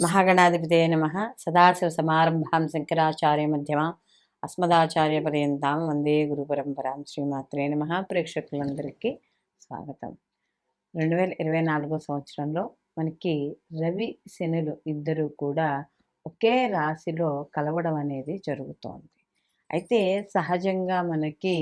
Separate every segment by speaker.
Speaker 1: మహాగణాధిపతే నమ. సదాశివ సమారంభాం శంకరాచార్య మధ్యమ. అస్మదాచార్య పర్యంతం వందే గురు పరంపరాం శ్రీమాత్రే నమ. ప్రేక్షకులందరికీ స్వాగతం. రెండు వేల ఇరవై నాలుగో సంవత్సరంలో మనకి రవి శనులు ఇద్దరు కూడా ఒకే రాశిలో కలవడం అనేది జరుగుతోంది. అయితే సహజంగా మనకి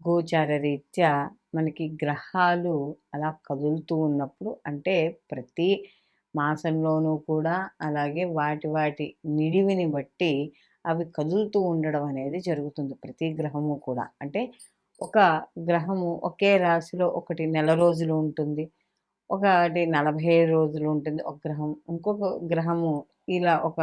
Speaker 1: గోచార రీత్యా మనకి గ్రహాలు అలా కదులుతూ ఉన్నప్పుడు అంటే ప్రతి మాసంలోనూ కూడా అలాగే వాటి వాటి నిడివిని బట్టి అవి కదులుతూ ఉండడం అనేది జరుగుతుంది ప్రతి గ్రహము కూడా. అంటే ఒక గ్రహము ఒకే రాశిలో ఒకటి నెల రోజులు ఉంటుంది ఒకటి నలభై రోజులు ఉంటుంది. ఒక గ్రహం ఇంకొక గ్రహము ఇలా ఒక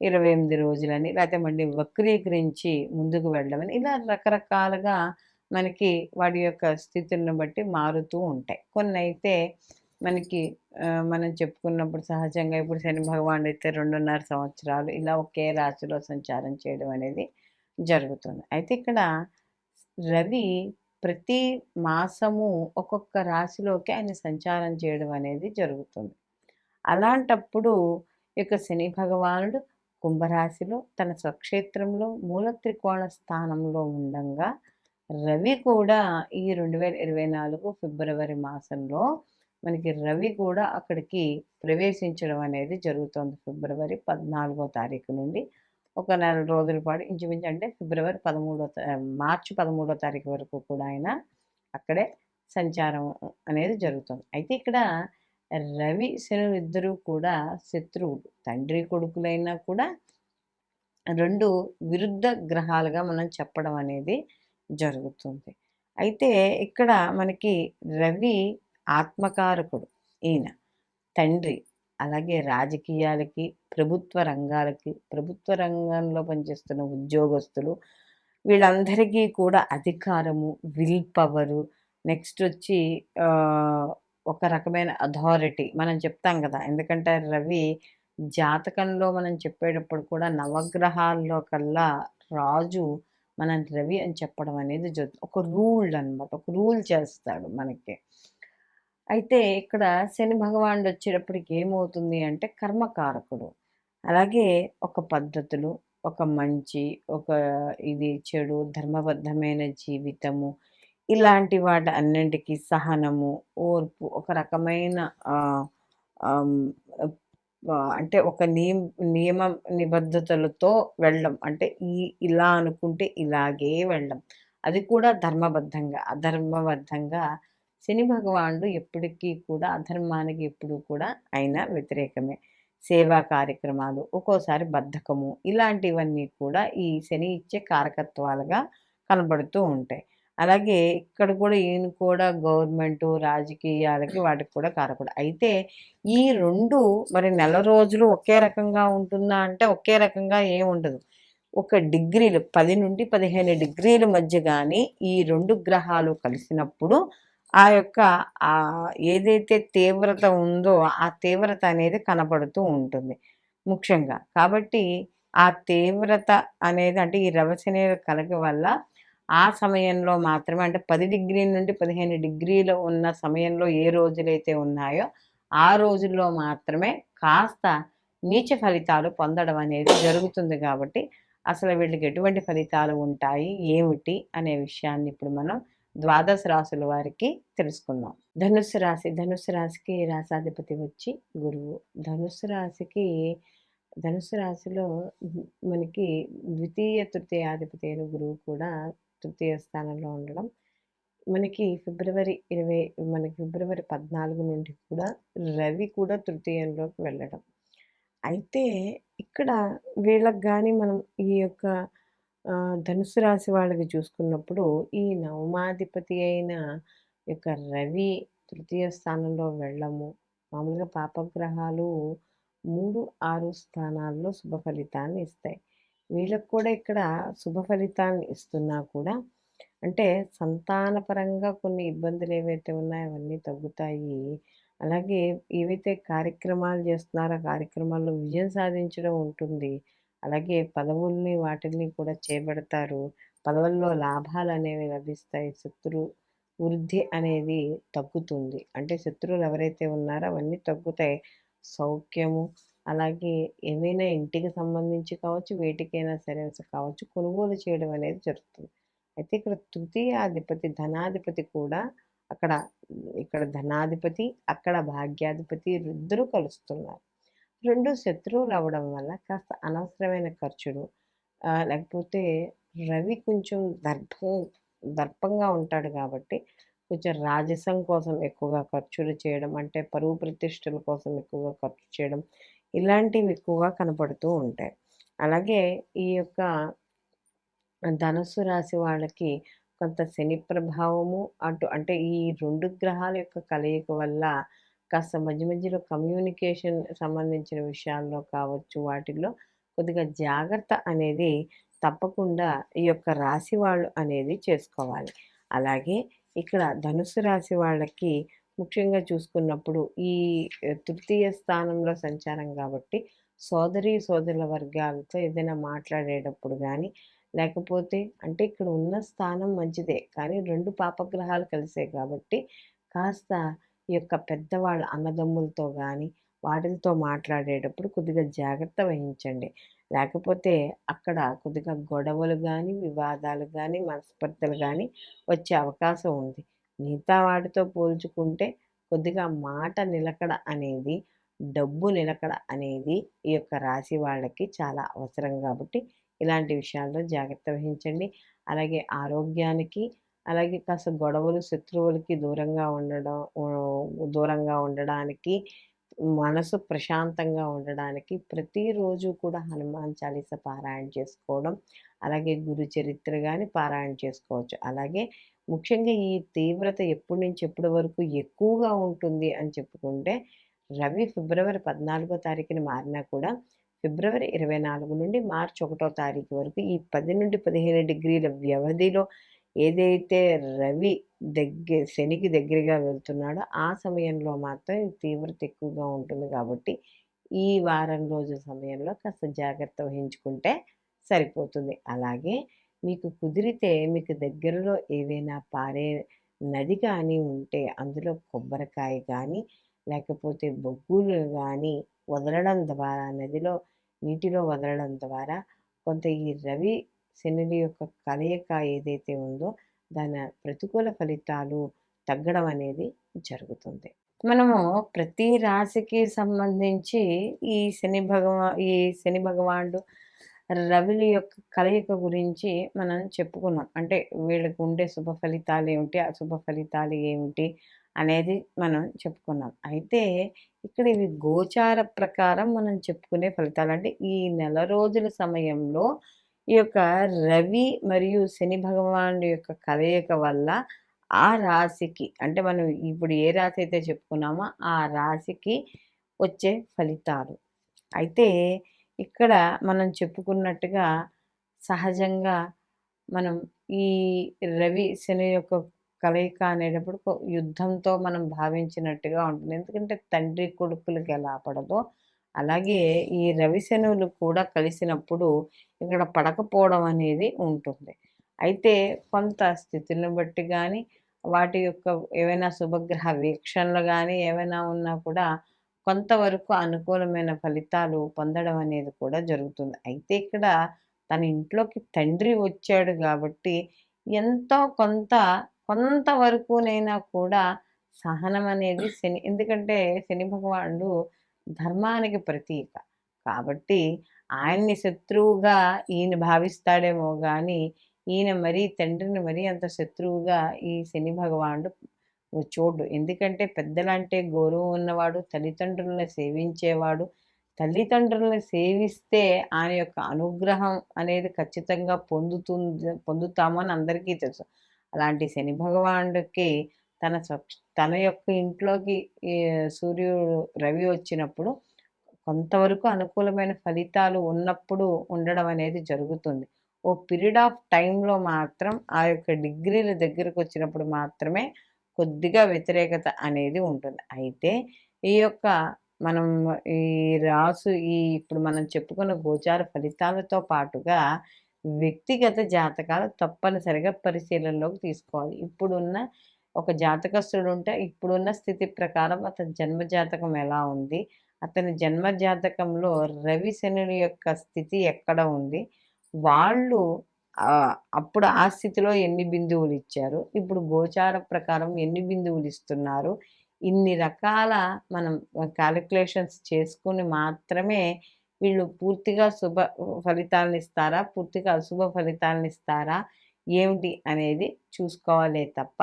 Speaker 1: ఇరవై ఎనిమిది రోజులని లేకపోతే మళ్ళీ వక్రీకరించి ముందుకు వెళ్ళమని ఇలా రకరకాలుగా మనకి వాటి యొక్క స్థితులను బట్టి మారుతూ ఉంటాయి. కొన్ని అయితే మనకి మనం చెప్పుకున్నప్పుడు సహజంగా ఇప్పుడు శని భగవానుడు అయితే రెండున్నర సంవత్సరాలు ఇలా ఒకే రాశిలో సంచారం చేయడం అనేది జరుగుతుంది. అయితే ఇక్కడ రవి ప్రతి మాసము ఒక్కొక్క రాశిలోకి ఆయన సంచారం చేయడం అనేది జరుగుతుంది. అలాంటప్పుడు ఇక శని భగవానుడు కుంభరాశిలో తన స్వక్షేత్రంలో మూల త్రికోణ స్థానంలో ఉండగా రవి కూడా ఈ రెండు వేల ఇరవై నాలుగు ఫిబ్రవరి మాసంలో మనకి రవి కూడా అక్కడికి ప్రవేశించడం అనేది జరుగుతుంది ఫిబ్రవరి పద్నాలుగో తారీఖు నుండి. ఒక నెల రోజుల పాటు ఇంచుమించు అంటే ఫిబ్రవరి పదమూడో మార్చి పదమూడో తారీఖు వరకు కూడా ఆయన అక్కడే సంచారం అనేది జరుగుతుంది. అయితే ఇక్కడ రవి శని ఇద్దరూ కూడా శత్రువులు. తండ్రి కొడుకులైనా కూడా రెండు విరుద్ధ గ్రహాలుగా మనం చెప్పడం అనేది జరుగుతుంది. అయితే ఇక్కడ మనకి రవి ఆత్మకారకుడు ఈయన. తండ్రి అలాగే రాజకీయాలకి ప్రభుత్వ రంగాలకి ప్రభుత్వ రంగంలో పనిచేస్తున్న ఉద్యోగస్తులు వీళ్ళందరికీ కూడా అధికారము విల్ పవరు నెక్స్ట్ వచ్చి ఒక రకమైన అథారిటీ మనం చెప్తాం కదా. ఎందుకంటే రవి జాతకంలో మనం చెప్పేటప్పుడు కూడా నవగ్రహాల్లో కల్లా రాజు మనం రవి అని చెప్పడం అనేది జరుగుతుంది. ఒక రూల్ అనమాట ఒక రూల్ చేస్తాడు మనకి. అయితే ఇక్కడ శని భగవానుడు వచ్చేటప్పటికి ఏమవుతుంది అంటే కర్మకారకుడు. అలాగే ఒక పద్ధతులు ఒక మంచి ఒక ఇది చెడు ధర్మబద్ధమైన జీవితము ఇలాంటి వాటి అన్నింటికి సహనము ఓర్పు ఒక రకమైన అంటే ఒక నియమ నియమ నిబద్ధతలతో వెళ్ళడం. అంటే ఈ ఇలా అనుకుంటే ఇలాగే వెళ్ళడం. అది కూడా ధర్మబద్ధంగా అధర్మబద్ధంగా శని భగవానుడు ఎప్పటికీ కూడా అధర్మానికి ఎప్పుడు కూడా ఆయన వ్యతిరేకమే. సేవా కార్యక్రమాలు ఒక్కోసారి బద్ధకము ఇలాంటివన్నీ కూడా ఈ శని ఇచ్చే కారకత్వాలుగా కనబడుతూ ఉంటాయి. అలాగే ఇక్కడ కూడా ఈయన కూడా గవర్నమెంట్ రాజకీయాలకి వాటికి కూడా కారకుడు. అయితే ఈ రెండు మరి నెల రోజులు ఒకే రకంగా ఉంటుందా అంటే ఒకే రకంగా ఏమి ఉండదు. ఒక డిగ్రీలు పది నుండి పదిహేను డిగ్రీల మధ్య కానీ ఈ రెండు గ్రహాలు కలిసినప్పుడు ఆ యొక్క ఏదైతే తీవ్రత ఉందో ఆ తీవ్రత అనేది కనపడుతూ ఉంటుంది ముఖ్యంగా. కాబట్టి ఆ తీవ్రత అనేది అంటే ఈ రవశని కలగ వల్ల ఆ సమయంలో మాత్రమే అంటే పది డిగ్రీల నుండి పదిహేను డిగ్రీలు ఉన్న సమయంలో ఏ రోజులైతే ఉన్నాయో ఆ రోజుల్లో మాత్రమే కాస్త నీచ ఫలితాలు పొందడం అనేది జరుగుతుంది కాబట్టి అసలు వీళ్ళకి ఎటువంటి ఫలితాలు ఉంటాయి ఏమిటి అనే విషయాన్ని ఇప్పుడు మనం ద్వాదశ రాశుల వారికి తెలుసుకుందాం. ధనుస్సు రాశి ధనుస్సు రాశికి రాసాధిపతి వచ్చి గురువు. ధనుస్సు రాశికి ధనుసు రాశిలో మనకి ద్వితీయ తృతీయాధిపతి అయిన గురువు కూడా తృతీయ స్థానంలో ఉండడం. మనకి ఫిబ్రవరి ఇరవై మనకి ఫిబ్రవరి పద్నాలుగు నుండి కూడా రవి కూడా తృతీయంలోకి వెళ్ళడం. అయితే ఇక్కడ వీళ్ళకి కానీ మనం ఈ యొక్క ధనుసు రాశి వాళ్ళకి చూసుకున్నప్పుడు ఈ నవమాధిపతి అయిన యొక్క రవి తృతీయ స్థానంలో వెళ్ళము. మామూలుగా పాపగ్రహాలు మూడు ఆరు స్థానాల్లో శుభ ఫలితాన్ని ఇస్తాయి. వీళ్ళకు కూడా ఇక్కడ శుభ ఫలితాన్ని ఇస్తున్నా కూడా అంటే సంతానపరంగా కొన్ని ఇబ్బందులు ఏవైతే ఉన్నాయో అవన్నీ తగ్గుతాయి. అలాగే ఏవైతే కార్యక్రమాలు చేస్తున్నారో కార్యక్రమాల్లో విజయం సాధించడం ఉంటుంది. అలాగే పదవుల్ని వాటిల్ని కూడా చేపడతారు. పదవుల్లో లాభాలు అనేవి లభిస్తాయి. శత్రు వృద్ధి అనేది తగ్గుతుంది. అంటే శత్రువులు ఎవరైతే ఉన్నారో అవన్నీ తగ్గుతాయి. సౌఖ్యము అలాగే ఏమైనా ఇంటికి సంబంధించి కావచ్చు వేటికైనా సరే కావచ్చు కొనుగోలు చేయడం అనేది జరుగుతుంది. అయితే ఇక్కడ తృతీయాధిపతి ధనాధిపతి కూడా అక్కడ ఇక్కడ ధనాధిపతి అక్కడ భాగ్యాధిపతి ఇద్దరు కలుస్తున్నారు. రెండు శత్రువులు అవడం వల్ల కాస్త అనవసరమైన ఖర్చులు లేకపోతే రవి కొంచెం దర్భం దర్పంగా ఉంటాడు కాబట్టి కొంచెం రాజసం కోసం ఎక్కువగా ఖర్చులు చేయడం అంటే పరువు ప్రతిష్టల కోసం ఎక్కువగా ఖర్చు చేయడం ఇలాంటివి ఎక్కువగా కనపడుతూ ఉంటాయి. అలాగే ఈ యొక్క ధనుసు రాశి వాళ్ళకి కొంత శని ప్రభావము అటు అంటే ఈ రెండు గ్రహాల యొక్క కలయిక వల్ల కాస్త మధ్య మధ్యలో కమ్యూనికేషన్ సంబంధించిన విషయాల్లో కావచ్చు వాటిల్లో కొద్దిగా జాగ్రత్త అనేది తప్పకుండా ఈ యొక్క రాశి వాళ్ళు అనేది చేసుకోవాలి. అలాగే ఇక్కడ ధనుసు రాశి వాళ్ళకి ముఖ్యంగా చూసుకున్నప్పుడు ఈ తృతీయ స్థానంలో సంచారం కాబట్టి సోదరి సోదరుల వర్గాలతో ఏదైనా మాట్లాడేటప్పుడు కానీ లేకపోతే అంటే ఇక్కడ ఉన్న స్థానం మంచిదే కానీ రెండు పాపగ్రహాలు కలిసే కాబట్టి కాస్త ఈ యొక్క పెద్దవాళ్ళ అన్నదమ్ములతో కానీ వాటితో మాట్లాడేటప్పుడు కొద్దిగా జాగ్రత్త వహించండి. లేకపోతే అక్కడ కొద్దిగా గొడవలు కానీ వివాదాలు కానీ మనస్పర్ధలు కానీ వచ్చే అవకాశం ఉంది. మిగతా వాటితో పోల్చుకుంటే కొద్దిగా మాట నిలకడ అనేది డబ్బు నిలకడ అనేది ఈ యొక్క రాశి వాళ్ళకి చాలా అవసరం కాబట్టి ఇలాంటి విషయాల్లో జాగ్రత్త వహించండి. అలాగే ఆరోగ్యానికి అలాగే కాస్త గొడవలు శత్రువులకి దూరంగా ఉండడం దూరంగా ఉండడానికి మనసు ప్రశాంతంగా ఉండడానికి ప్రతిరోజు కూడా హనుమాన్ చాలీస పారాయణ చేసుకోవడం అలాగే గురు చరిత్ర కానీ పారాయణ చేసుకోవచ్చు. అలాగే ముఖ్యంగా ఈ తీవ్రత ఎప్పటి నుంచి ఎప్పటి వరకు ఎక్కువగా ఉంటుంది అని చెప్పుకుంటే రవి ఫిబ్రవరి పద్నాలుగో తారీఖున మారినా కూడా ఫిబ్రవరి ఇరవై నాలుగు నుండి మార్చి ఒకటో తారీఖు వరకు ఈ పది నుండి పదిహేను డిగ్రీల వ్యవధిలో ఏదైతే రవి దగ్గర శనికి దగ్గరగా వెళ్తున్నాడో ఆ సమయంలో మాత్రం తీవ్రత ఎక్కువగా ఉంటుంది కాబట్టి ఈ వారం రోజు సమయంలో కాస్త జాగ్రత్త వహించుకుంటే సరిపోతుంది. అలాగే మీకు కుదిరితే మీకు దగ్గరలో ఏవైనా పారే నది కానీ ఉంటే అందులో కొబ్బరికాయ కానీ లేకపోతే బొగ్గులు కానీ వదలడం ద్వారా నదిలో నీటిలో వదలడం ద్వారా కొంత ఈ రవి శనుడి యొక్క కలయిక ఏదైతే ఉందో దాని ప్రతికూల ఫలితాలు తగ్గడం అనేది జరుగుతుంది. మనము ప్రతి రాశికి సంబంధించి ఈ శని భగవా ఈ శని భగవానుడు రవిల యొక్క కలయిక గురించి మనం చెప్పుకున్నాం. అంటే వీళ్ళకు ఉండే శుభ ఫలితాలు ఏమిటి అశుభ ఫలితాలు ఏమిటి అనేది మనం చెప్పుకున్నాం. అయితే ఇక్కడ ఇవి గోచార ప్రకారం మనం చెప్పుకునే ఫలితాలు. అంటే ఈ నెల రోజుల సమయంలో ఈ యొక్క రవి మరియు శని భగవానుడి యొక్క కలయిక వల్ల ఆ రాశికి అంటే మనం ఇప్పుడు ఏ రాశి అయితే చెప్పుకున్నామో ఆ రాశికి వచ్చే ఫలితాలు. అయితే ఇక్కడ మనం చెప్పుకున్నట్టుగా సహజంగా మనం ఈ రవి శని యొక్క కలయిక అనేటప్పుడు యుద్ధంతో మనం భావించినట్టుగా ఉంటుంది. ఎందుకంటే తండ్రి కొడుకులకి ఎలా పడదో అలాగే ఈ రవి శనువులు కూడా కలిసినప్పుడు ఇక్కడ పడకపోవడం అనేది ఉంటుంది. అయితే కొంత స్థితిని బట్టి కానీ వాటి యొక్క ఏవైనా శుభగ్రహ వీక్షణలు కానీ ఏమైనా ఉన్నా కూడా కొంతవరకు అనుకూలమైన ఫలితాలు పొందడం అనేది కూడా జరుగుతుంది. అయితే ఇక్కడ తన ఇంట్లోకి తండ్రి వచ్చాడు కాబట్టి ఎంతో కొంత కొంతవరకునైనా కూడా సహనం అనేది శని ఎందుకంటే శని భగవానుడు ధర్మానికి ప్రతీక. కాబట్టి ఆయన్ని శత్రువుగా ఈయన భావిస్తాడేమో కానీ ఈయన మరీ తండ్రిని మరీ అంత శత్రువుగా ఈ శని భగవానుడు చూడు ఎందుకంటే పెద్దలంటే గౌరవం ఉన్నవాడు తల్లిదండ్రులను సేవించేవాడు. తల్లిదండ్రులను సేవిస్తే ఆయన యొక్క అనుగ్రహం అనేది ఖచ్చితంగా పొందుతుంది పొందుతామని అందరికీ తెలుసు. అలాంటి శని భగవానుడికి తన తన యొక్క ఇంట్లోకి సూర్యుడు రవి వచ్చినప్పుడు కొంతవరకు అనుకూలమైన ఫలితాలు ఉన్నప్పుడు ఉండడం అనేది జరుగుతుంది. ఓ పీరియడ్ ఆఫ్ టైంలో మాత్రం ఆ యొక్క డిగ్రీల దగ్గరకు వచ్చినప్పుడు మాత్రమే కొద్దిగా వ్యతిరేకత అనేది ఉంటుంది. అయితే ఈ యొక్క మనం ఈ రాసు ఈ ఇప్పుడు మనం చెప్పుకున్న గోచార ఫలితాలతో పాటుగా వ్యక్తిగత జాతకాలు తప్పనిసరిగా పరిశీలనలోకి తీసుకోవాలి. ఇప్పుడున్న ఒక జాతకస్తుడు ఉంటే ఇప్పుడున్న స్థితి ప్రకారం అతని జన్మ జాతకం ఎలా ఉంది? అతని జన్మ జాతకంలో రవి శనుడి యొక్క స్థితి ఎక్కడ ఉంది? వాళ్ళు అప్పుడు ఆ స్థితిలో ఎన్ని బిందువులు ఇచ్చారు ఇప్పుడు గోచార ప్రకారం ఎన్ని బిందువులు ఇస్తున్నారు ఇన్ని రకాల మనం క్యాలిక్యులేషన్స్ చేసుకుని మాత్రమే వీళ్ళు పూర్తిగా శుభ ఫలితాలను ఇస్తారా పూర్తిగా అశుభ ఫలితాలను ఇస్తారా ఏమిటి అనేది చూసుకోవాలి తప్ప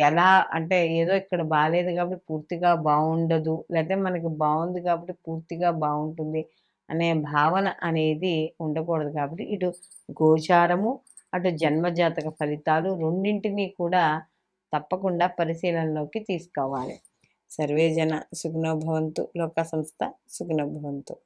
Speaker 1: ఎలా అంటే ఏదో ఇక్కడ బాగాలేదు కాబట్టి పూర్తిగా బాగుండదు లేకపోతే మనకి బాగుంది కాబట్టి పూర్తిగా బాగుంటుంది అనే భావన అనేది ఉండకూడదు కాబట్టి ఇటు గోచారము అటు జన్మజాతక ఫలితాలు రెండింటినీ కూడా తప్పకుండా పరిశీలనలోకి తీసుకోవాలి. సర్వేజన జన లోక సంస్థ సుఖనోభవంతు